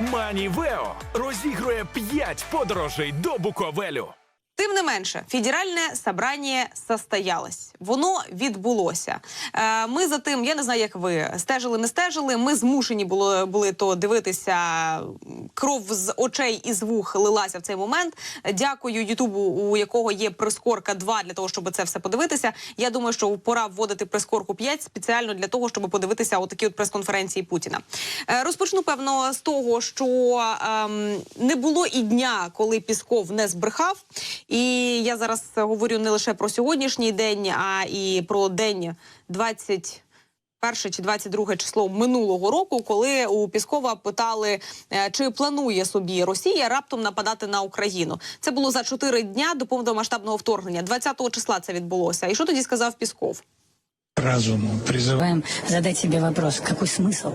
Манівео розігрує 5 подорожей до Буковелю. Тим не менше, федеральне собрання состоялось. Воно відбулося. Е, ми за тим, я не знаю, як ви стежили, не стежили. Ми змушені були, були то дивитися. Кров з очей і з вух лилася в цей момент. Дякую Ютубу, у якого є прискорка 2 для того, щоб це все подивитися. Я думаю, що пора вводити прискорку 5 спеціально для того, щоб подивитися отакі от прес-конференції Путіна. Е, розпочну певно з того, що ем, не було і дня, коли Пісков не збрехав. І я зараз говорю не лише про сьогоднішній день, а і про день 20 перше чи 22 число минулого року, коли у Піскова питали, е, чи планує собі Росія раптом нападати на Україну. Це було за чотири дня до повномасштабного вторгнення. 20 числа це відбулося. І що тоді сказав Пісков? разуму призываем Призываем задать себе вопрос, какой смысл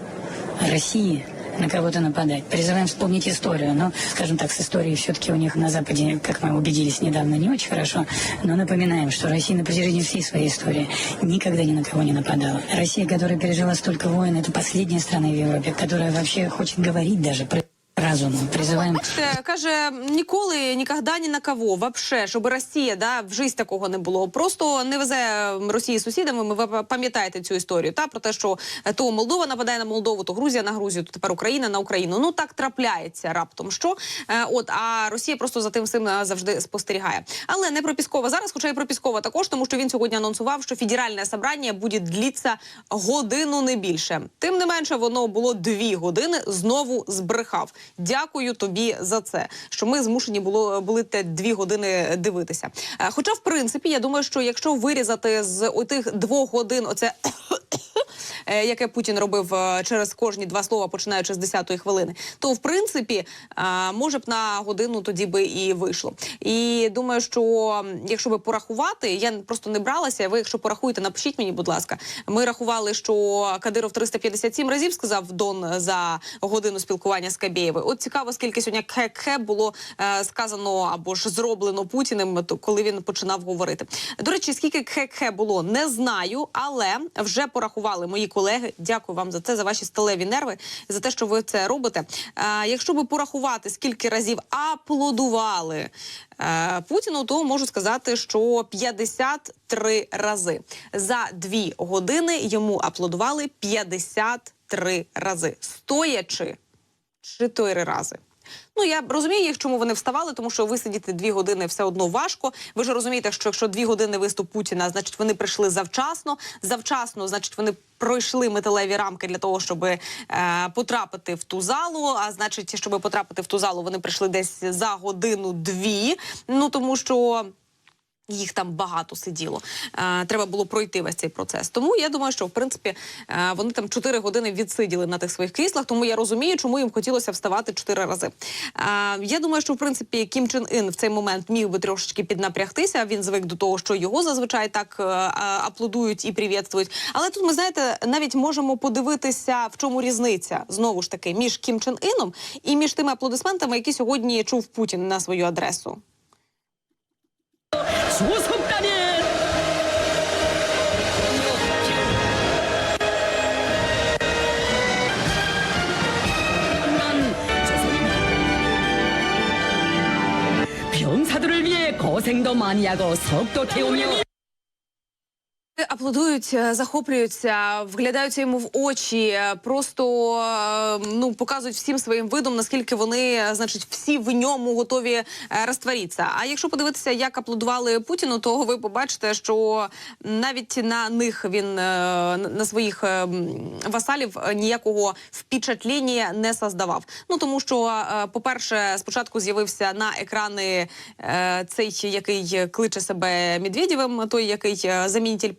России на кого-то нападать. Призываем вспомнить историю. Но, скажем так, с историей все-таки у них на Западе, как мы убедились недавно, не очень хорошо. Но напоминаем, что Россия на протяжении всей своей истории никогда ни на кого не нападала. Россия, которая пережила столько войн, это последняя страна в Европе, которая вообще хочет говорить даже про разуму. Призываем Бачите, каже ніколи, ніколи ні на кого, вообще, щоб Росія да в житті такого не було. Просто не везе Росії сусідами. Ми ви пам'ятаєте цю історію. Та про те, що е, то Молдова нападає на Молдову, то Грузія на Грузію, то тепер Україна на Україну. Ну так трапляється раптом. Що Е, от а Росія просто за тим всім е, завжди спостерігає. Але не про Піскова зараз, хоча і про Піскова також, тому що він сьогодні анонсував, що федеральне собрання буде длитися годину не більше. Тим не менше, воно було дві години. Знову збрехав. Дякую тобі за це. Що ми змушені було були те дві години дивитися. Е, Хоча, в принципі, я думаю, що якщо вирізати з отих двох годин, оце. Е, Яке Путін робив е, через кожні два слова, починаючи з 10-ї хвилини, то в принципі е, може б на годину тоді би і вийшло. І думаю, що якщо би порахувати, я просто не бралася. Ви, якщо порахуєте, напишіть мені, будь ласка. Ми рахували, що Кадиров 357 разів сказав Дон за годину спілкування з Кабєєвою. От цікаво, скільки сьогодні кхе було сказано або ж зроблено Путіним, коли він починав говорити. До речі, скільки кхе було, не знаю, але вже порахували мої колеги. Дякую вам за це, за ваші сталеві нерви, за те, що ви це робите. Е, якщо би порахувати, скільки разів аплодували е, Путіну, то можу сказати, що 53 рази за дві години йому аплодували 53 рази, стоячи чотири рази. Ну я розумію їх, чому вони вставали, тому що висидіти дві години все одно важко. Ви ж розумієте, що якщо дві години виступ Путіна, значить вони прийшли завчасно. Завчасно, значить, вони пройшли металеві рамки для того, щоб е, потрапити в ту залу. А значить, щоб потрапити в ту залу, вони прийшли десь за годину-дві. Ну тому що. Їх там багато сиділо. Е, треба було пройти весь цей процес. Тому я думаю, що в принципі е, вони там 4 години відсиділи на тих своїх кріслах. Тому я розумію, чому їм хотілося вставати 4 рази. Е, я думаю, що в принципі Кім Чен Ін в цей момент міг би трошечки піднапрягтися. Він звик до того, що його зазвичай так аплодують і привітствують. Але тут ми знаєте, навіть можемо подивитися, в чому різниця знову ж таки між Кім Чен Іном і між тими аплодисментами, які сьогодні чув Путін на свою адресу. 고생도 많이 하고 석도 태우며 Аплодують, е, захоплюються, вглядаються йому в очі, е, просто е, ну показують всім своїм видом, наскільки вони, значить, всі в ньому готові розтворитися. А якщо подивитися, як аплодували Путіну, то ви побачите, що навіть на них він на своїх васалів ніякого впечатлення не создавав. Ну тому що, по-перше, спочатку з'явився на екрани цей, який кличе себе Медведєвим, той, який замінитель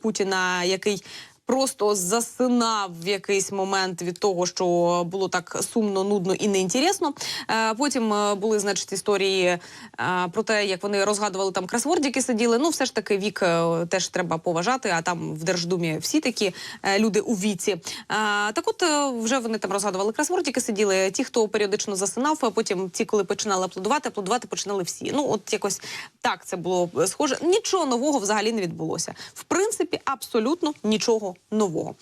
який. Просто засинав в якийсь момент від того, що було так сумно, нудно і неінтересно. Е, потім е, були, значить, історії е, про те, як вони розгадували там кросвордики сиділи. Ну, все ж таки, вік теж треба поважати. А там в Держдумі всі такі люди у віці. Так, от вже вони там розгадували кросвордики, сиділи. Ті, хто періодично засинав, а потім ті, коли починали аплодувати, аплодувати починали всі. Ну, от якось так це було схоже. Нічого нового взагалі не відбулося. В принципі, абсолютно нічого нового.